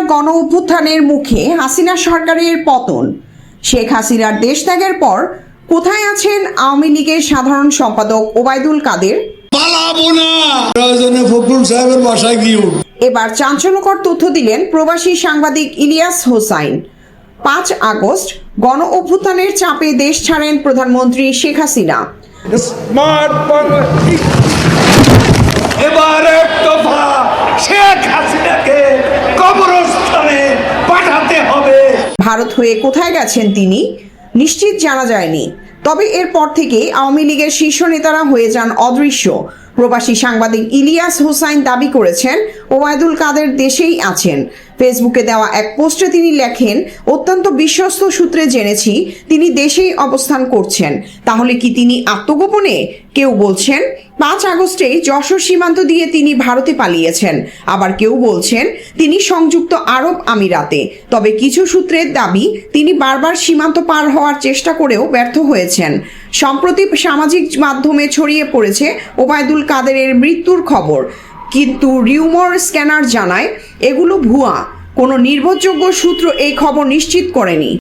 হাজার গণ অভ্যুত্থানের মুখে হাসিনা সরকারের পতন। শেখ হাসিনার দেশ ত্যাগের পর কোথায় আছেন আওয়ামী লীগের সাধারণ সম্পাদক ওবায়দুল কাদের। এবার চাঞ্চল্যকর তথ্য দিলেন প্রবাসী সাংবাদিক ইলিয়াস হোসাইন। পাঁচ আগস্ট গণ অভ্যুত্থানের চাপে দেশ ছাড়েন প্রধানমন্ত্রী শেখ হাসিনা। স্মার্ট ভারত হয়ে কোথায় গেছেন তিনি নিশ্চিত জানা যায়নি। তবে এরপর থেকে আওয়ামী লীগের শীর্ষ নেতারা হয়ে যান অদৃশ্য। প্রবাসী সাংবাদিক ইলিয়াস হোসাইন দাবি করেছেন, ওবায়দুল কাদের দেশেই আছেন। ফেসবুকে দেওয়া এক পোস্টে তিনি লেখেন, অত্যন্ত বিশ্বস্ত সূত্রে জেনেছি, তিনি দেশেই অবস্থান করছেন। তাহলে কি তিনি আত্মগোপনে? কেউ বলছেন, পাঁচ আগস্টে যশোর সীমান্ত দিয়ে তিনি ভারতে পালিয়েছেন। আবার কেউ বলছেন, তিনি সংযুক্ত আরব আমিরাতে। তবে কিছু সূত্রের দাবি, তিনি বারবার সীমান্ত পার হওয়ার চেষ্টা করেও ব্যর্থ হয়েছেন। সম্প্রতি সামাজিক মাধ্যমে ছড়িয়ে পড়েছে ওবায়দুল কাদেরের মৃত্যুর খবর। কিন্তু রিউমর স্ক্যানার জানায়, এগুলো ভুয়া। কোনো নির্ভরযোগ্য সূত্র এই খবর নিশ্চিত করেনি।